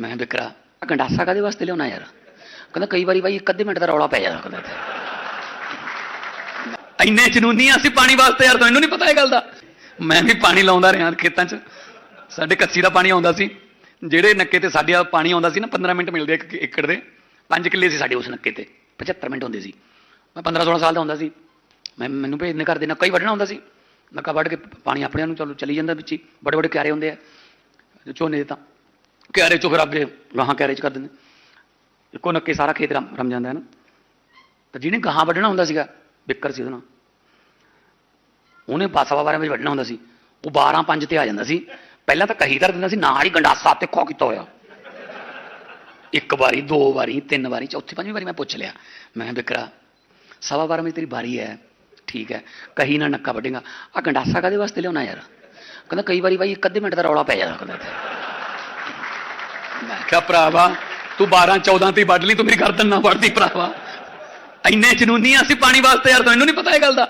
ਮੈਂ ਵਿਕਰਾ ਗੰਡਾਸਾ ਕਾਦੇ ਵਾਸਤੇ ਲਿਆਉਣਾ ਯਾਰ? ਕਹਿੰਦਾ ਕਈ ਵਾਰੀ ਬਾਈ ਇੱਕ ਅੱਧੇ ਮਿੰਟ ਦਾ ਰੌਲਾ ਪੈ ਜਾਂਦਾ ਕਹਿੰਦਾ ਇੰਨੇ ਜਨੂਨੀ ਅਸੀਂ ਪਾਣੀ ਵਾਸਤੇ ਯਾਰ, ਤੈਨੂੰ ਨਹੀਂ ਪਤਾ ਇਹ ਗੱਲ ਦਾ? ਮੈਂ ਵੀ ਪਾਣੀ ਲਾਉਂਦਾ ਰਿਹਾ ਖੇਤਾਂ 'ਚ। ਸਾਡੇ ਕੱਸੀ ਦਾ ਪਾਣੀ ਆਉਂਦਾ ਸੀ। ਜਿਹੜੇ ਨੱਕੇ ਤੇ ਸਾਡੇ ਪਾਣੀ ਆਉਂਦਾ ਸੀ ਨਾ 15 ਮਿੰਟ ਮਿਲਦੇ ਇੱਕ ਏਕੜ ਦੇ। 5 ਕਿੱਲੇ ਸੀ ਸਾਡੇ ਉਸ ਨੱਕੇ ਤੇ 75 ਮਿੰਟ ਹੁੰਦੇ ਸੀ। ਮੈਂ 15 16 ਸਾਲ ਦਾ ਹੁੰਦਾ ਸੀ। ਮੈਂ ਮੈਨੂੰ ਭੇਜਨੇ ਕਰਦੇ ਨੱਕਾ ਹੀ ਵੱਢਣਾ ਹੁੰਦਾ ਸੀ। ਨੱਕਾ ਵੱਢ ਕੇ ਪਾਣੀ ਆਪਣੇ ਨੂੰ ਚਲੋ, ਚਲੀ ਜਾਂਦਾ ਵਿੱਚ ਹੀ। ਬੜੇ ਬੜੇ ਕਿਆਰੇ ਹੁੰਦੇ ਆ, ਝੋਨੇ ਦੇ ਤਾਂ। ਕਿਆਰੇ ਚੋਂ ਫਿਰ ਅੱਗੇ ਗਾਹਾਂ ਕਿਆਰੇ ਚ ਕਰ ਦਿੰਦੇ। ਇੱਕੋ ਨੱਕੇ ਸਾਰਾ ਖੇਤ ਰਮ ਰਮ ਜਾਂਦਾ ਹੈ ਨਾ। ਤਾਂ ਜਿਹਨੇ ਗਾਹਾਂ ਵੱਢਣਾ ਹੁੰਦਾ ਸੀਗਾ ਬਿੱਕਰ ਸੀ ਉਹਦਾ ਨਾਂ। ਉਹਨੇ ਬਾਸਾ ਬਾਰਾਂ ਵਜੇ ਵੱਢਣਾ ਹੁੰਦਾ ਸੀ। ਉਹ 12 5 ਤੇ ਆ ਜਾਂਦਾ ਸੀ। ਪਹਿਲਾਂ ਤਾਂ ਕਹੀ ਧਰ ਦਿੰਦਾ ਸੀ ਨਾਲ ਹੀ ਗੰਡਾਸਾ ਤੇ ਖੋ ਕੀਤਾ ਹੋਇਆ। ਇੱਕ ਵਾਰੀ, ਦੋ ਵਾਰੀ, ਤਿੰਨ ਵਾਰੀ, ਚੌਥੀ, ਪੰਜਵੀਂ ਵਾਰੀ ਮੈਂ ਪੁੱਛ ਲਿਆ। ਮੈਂ ਬਿਕਰਾ ਸਵਾ ਬਾਰਾਂ ਵਜੇ ਤੇਰੀ ਵਾਰੀ ਹੈ। ਠੀਕ ਹੈ। ਕਹੀ ਨਾ ਨੱਕਾ ਵੱਢੇਗਾ। ਆ ਗੰਡਾਸਾ ਕਾਦੇ ਵਾਸਤੇ ਲਿਆਉਣਾ ਯਾਰ? ਕਹਿੰਦਾ, ਕਈ ਵਾਰੀ ਬਾਈ ਇੱਕ ਅੱਧੇ ਮਿੰਟ ਦਾ ਰੌਲਾ ਪੈ ਜਾਂਦਾ। ਕਹਿੰਦਾ ਇੱਥੇ। ਮੈਂ ਕਿਹਾ ਭਰਾਵਾ, ਤੂੰ 12 14 ਤੇ ਵੱਢ ਲਈ, ਤੂੰ ਮੇਰੀ ਗਰਦਨ ਨਾ ਵੱਢਦੀ ਭਰਾਵਾ। ਇੰਨੇ ਜਨੂਨੀ ਅਸੀਂ ਪਾਣੀ ਵਾਸਤੇ ਯਾਰ, ਤੈਨੂੰ ਨਹੀਂ ਪਤਾ ਇਹ ਗੱਲ ਦਾ?